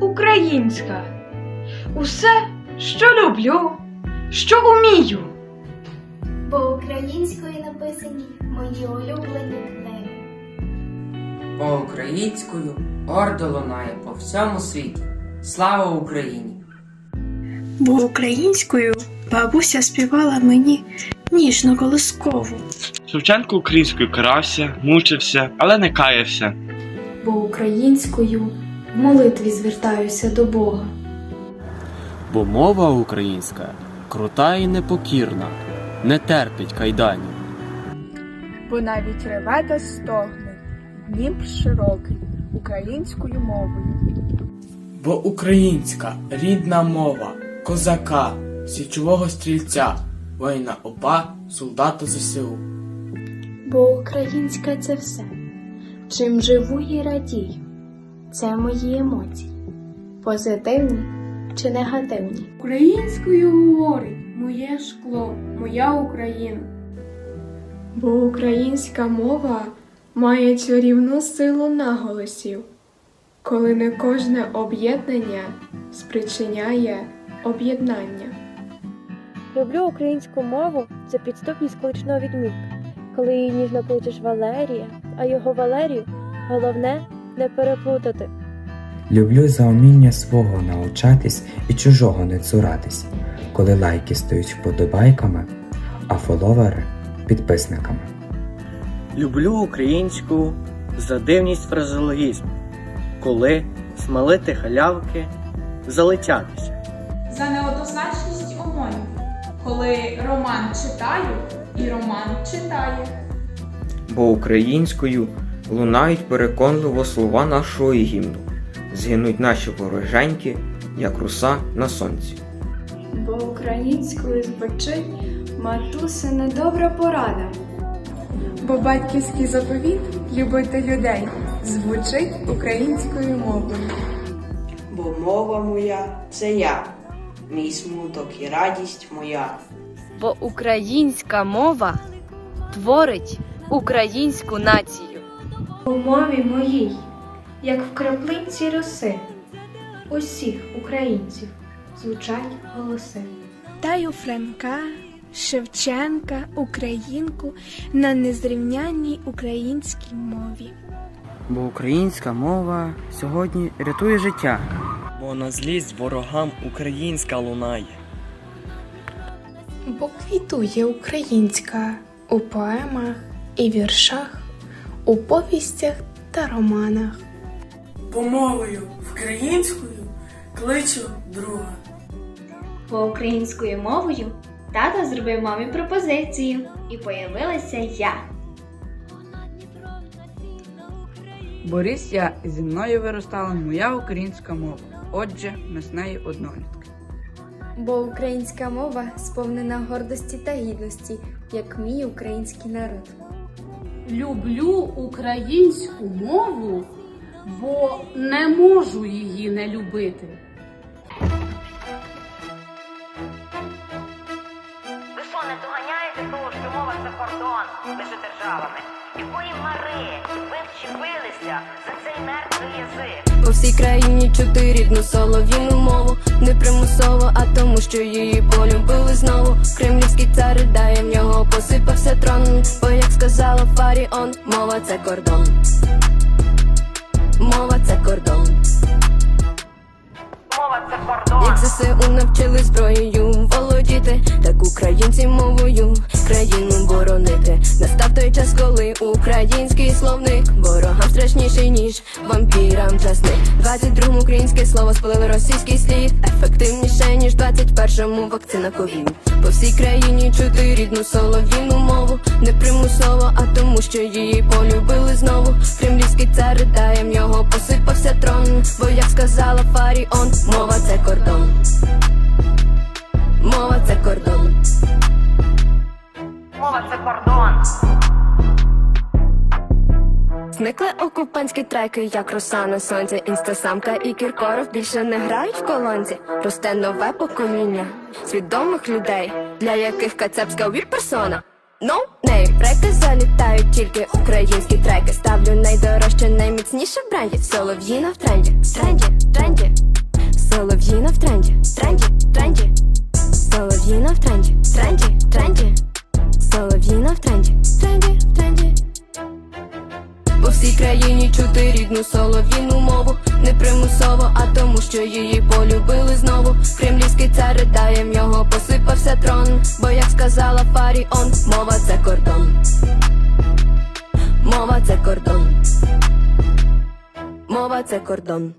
українська. Усе, що люблю, що умію. Бо українською написані мої улюблені книги. Бо українською гордо лунає по всьому світі. Слава Україні! Бо українською бабуся співала мені ніжно колискову. Шевченко українською карався, мучився, але не каявся. бо українською в молитві звертаюся до Бога. Бо мова українська крута і непокірна, не терпить кайданів. бо навіть реве та стогне, Дніпр широкий, українською мовою. Бо українська рідна мова, козака, січового стрільця, воїна ОПА, солдата ЗСУ. Бо українська це все, чим живу і радію. Це мої емоції, позитивні чи негативні. Українською говорить моє шкло, моя Україна. Бо українська мова має чарівну силу наголосів, коли не кожне об'єднання спричиняє об'єднання. Люблю українську мову за підступність колишнього відмінка, коли її ніжно кличеш Валерія, а його Валерію головне не переплутати. Люблю за уміння свого научатись і чужого не цуратись, коли лайки стають вподобайками, а фоловери підписниками. Люблю українську за дивність фразеологізму, коли смалити халявки, залетятися. За неоднозначність омонів, коли роман читаю і роман читає. Бо українською лунають переконливо слова нашого гімну. Згинуть наші вороженьки, як руса на сонці. Бо українською звучить матуси недобра порада. Бо батьківський заповіт любити людей звучить українською мовою. Бо мова моя це я, мій смуток і радість моя. Бо українська мова творить українську націю. У мові моїй, як в краплинці роси, усіх українців звучать голоси. Таю Франка, Шевченка, Українку на незрівнянній українській мові. Бо українська мова сьогодні рятує життя. Бо на злість ворогам українська лунає. Бо квітує українська у поемах і віршах, у повістях та романах. Бо мовою українською кличу друга. Бо українською мовою тато зробив мамі пропозицію і появилася я. Борис я зі мною виростала моя українська мова. Отже, ми з нею однолітки. Бо українська мова сповнена гордості та гідності, як мій український народ. Люблю українську мову, бо не можу її не любити. Ви що не доганяєте того, що мова це кордон між державами? Якої мари ви вчепилися за цей мертвий язик? По всій країні чути рідну солов'їну мову, не примусово, а тому, що її полюбили знову. Кремлівський цар Бо сказала Фаріон, мова це кордон. Мова це кордон. Мова це кордон. Як ЗСУ навчили зброєю володіти, так українці мовою країну боронити. Настав той час, коли український словник ворогам страшніший, ніж вампірам часник. 22-му українське слово спалили російський слід, ефективніше, ніж 21-му вакцина ковід. По всій країні чути рідну солов'їну мову, не примусово, а тому, що її полюбили знову. Кремлівський цар ридає, в нього посипався трон. Бо як сказала Фаріон, мова це кордон. Мова це кордон. Мова це кордон. Зникли окупантські треки, як роса на сонці. Інстасамка і Кіркоров більше не грають в колонці. Росте нове покоління свідомих людей, для яких кацапська вір-персона. No name Треки залітають тільки українські треки. Ставлю найдорожче, найміцніше в бренді. Солов'їна в тренді, в тренді, в тренді. Солов'їна в тренді, тренді, тренді. Солов'їна в тренді, тренді, тренді. Солов'їна в тренді, тренді, тренді. По всій країні чути рідну солов'їну мову. Не примусово, а тому, що її полюбили знову. Кремлівський цар ридає, в нього посипався трон. Бо як сказала Фаріон, мова це кордон. Мова це кордон. Мова це кордон